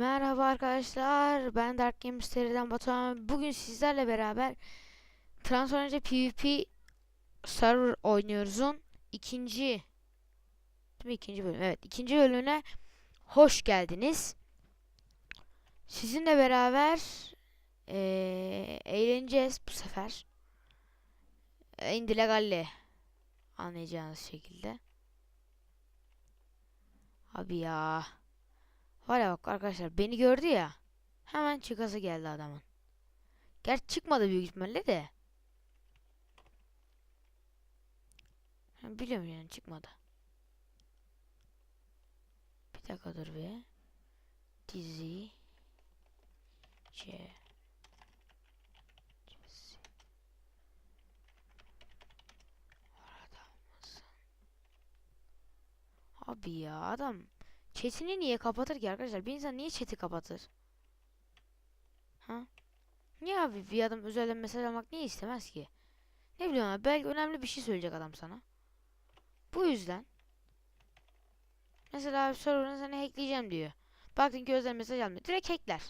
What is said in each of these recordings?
Merhaba arkadaşlar, ben Dark Games seriden Batuhan. Bugün sizlerle beraber Transformers PvP server oynuyoruz'un ikinci değil ikinci bölüm. Evet, ikinci bölümüne hoş geldiniz. Sizinle beraber eee, eğleneceğiz bu sefer. Indilegalle anlayacağınız şekilde. Abi ya. Ya bak arkadaşlar beni gördü ya. Hemen çıkası geldi adamın. Gerçi çıkmadı büyük ihtimalle de. Biliyorum yani çıkmadı. Bir dakika dur be. Dizi. C. Abi ya adam Chat'ini niye kapatır ki arkadaşlar? Bir insan niye chat'i kapatır? Ha? Niye abi bir adam özelden mesaj almak niye istemez ki? Ne bileyim abi belki önemli bir şey söyleyecek adam sana. Bu yüzden Mesela abi server'ını seni hackleyeceğim diyor. Baktın ki özel mesaj almıyor. Direkt hackler.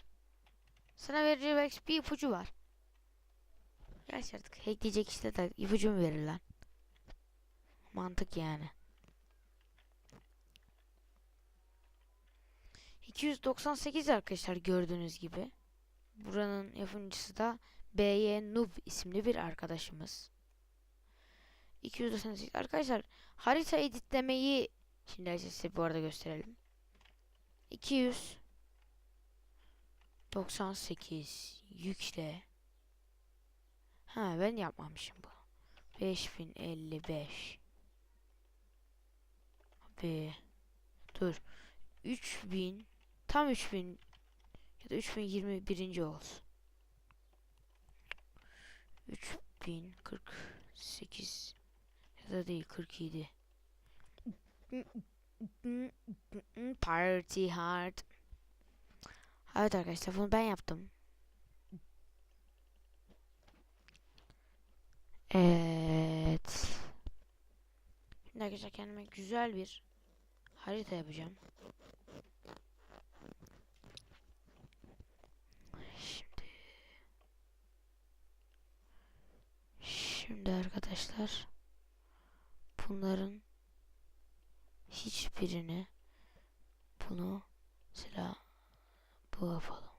Sana vereceği belki bir ipucu var. Gerçi artık hackleyecek işte de ipucu mu verir lan? Mantık yani. 298 arkadaşlar gördüğünüz gibi. Buranın yapımcısı da BY Noob isimli bir arkadaşımız. 298 arkadaşlar harita editlemeyi şimdi size bu arada gösterelim. 298 yükle. Ha ben yapmamışım bu. 5055 Abi dur 3000 tam 3000 ya da 3021. olsun. 3048 ya da değil 47. Party hard. Evet arkadaşlar bunu ben yaptım. Evet. Şimdi arkadaşlar kendime güzel bir harita yapacağım. Şimdi Şimdi arkadaşlar bunların hiçbirini bunu mesela bu yapalım.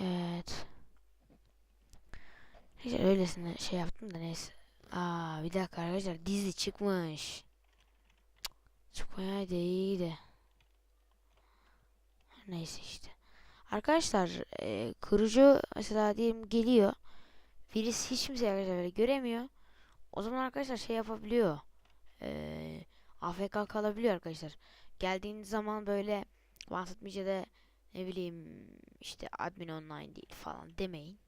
Evet. Neyse öylesine şey yaptım da neyse. Aa bir dakika arkadaşlar dizi çıkmış. Çıkmayaydı iyiydi. Neyse işte. Arkadaşlar e, kurucu mesela diyelim geliyor. Virüs hiç kimse arkadaşlar böyle göremiyor. O zaman arkadaşlar şey yapabiliyor. E, AFK kalabiliyor arkadaşlar. Geldiğiniz zaman böyle bahsetmeyeceğde ne bileyim işte admin online değil falan demeyin.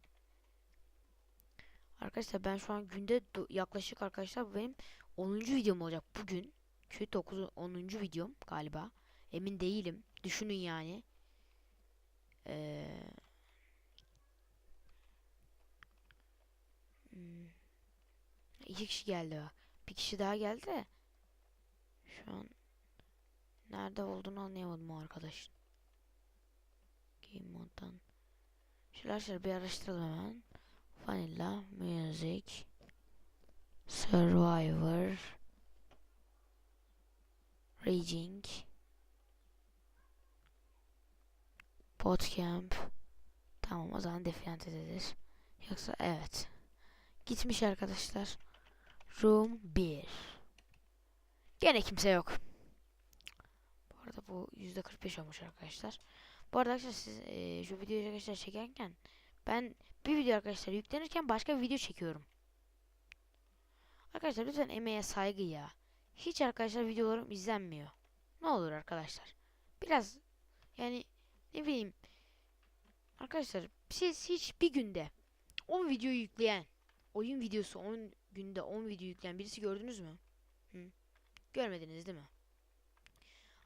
Arkadaşlar ben şu an günde yaklaşık arkadaşlar benim 10. videom olacak bugün. Ki 9 10. videom galiba. Emin değilim. Düşünün yani. Ee, hmm. İki kişi geldi. Bir kişi daha geldi de. Şu an nerede olduğunu anlayamadım o arkadaşın. Game moddan. Şöyle arkadaşlar bir araştıralım hemen. Vanilla Music Survivor Raging Podcamp Tamam o zaman Defiante'dedir. Yoksa evet. Gitmiş arkadaşlar. Room 1 Gene kimse yok. Bu arada bu %45 olmuş arkadaşlar. Bu arada arkadaşlar siz e, şu videoyu arkadaşlar çekerken ben bir video arkadaşlar yüklenirken başka bir video çekiyorum. Arkadaşlar lütfen emeğe saygı ya. Hiç arkadaşlar videolarım izlenmiyor. Ne olur arkadaşlar. Biraz yani ne bileyim Arkadaşlar siz hiç bir günde 10 video yükleyen oyun videosu 10 günde 10 video yükleyen birisi gördünüz mü? Hı? Görmediniz değil mi?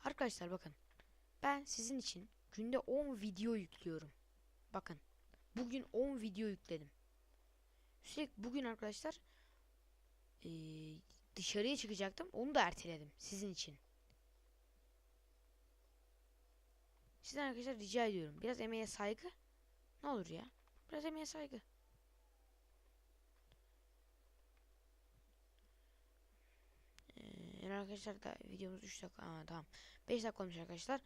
Arkadaşlar bakın. Ben sizin için günde 10 video yüklüyorum. Bakın. Bugün 10 video yükledim. Üstelik bugün arkadaşlar eee, dışarıya çıkacaktım. Onu da erteledim sizin için. Sizden arkadaşlar rica ediyorum. Biraz emeğe saygı. Ne olur ya. Biraz emeğe saygı. Ee, arkadaşlar da videomuz 3 dakika. Aa, tamam. 5 dakika olmuş arkadaşlar.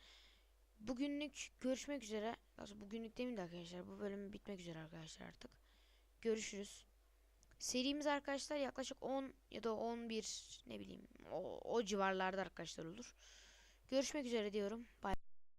Bugünlük görüşmek üzere. Aslında bugünlük demeyeyim de arkadaşlar. Bu bölüm bitmek üzere arkadaşlar artık. Görüşürüz. Serimiz arkadaşlar yaklaşık 10 ya da 11 ne bileyim o, o civarlarda arkadaşlar olur. Görüşmek üzere diyorum. Bye.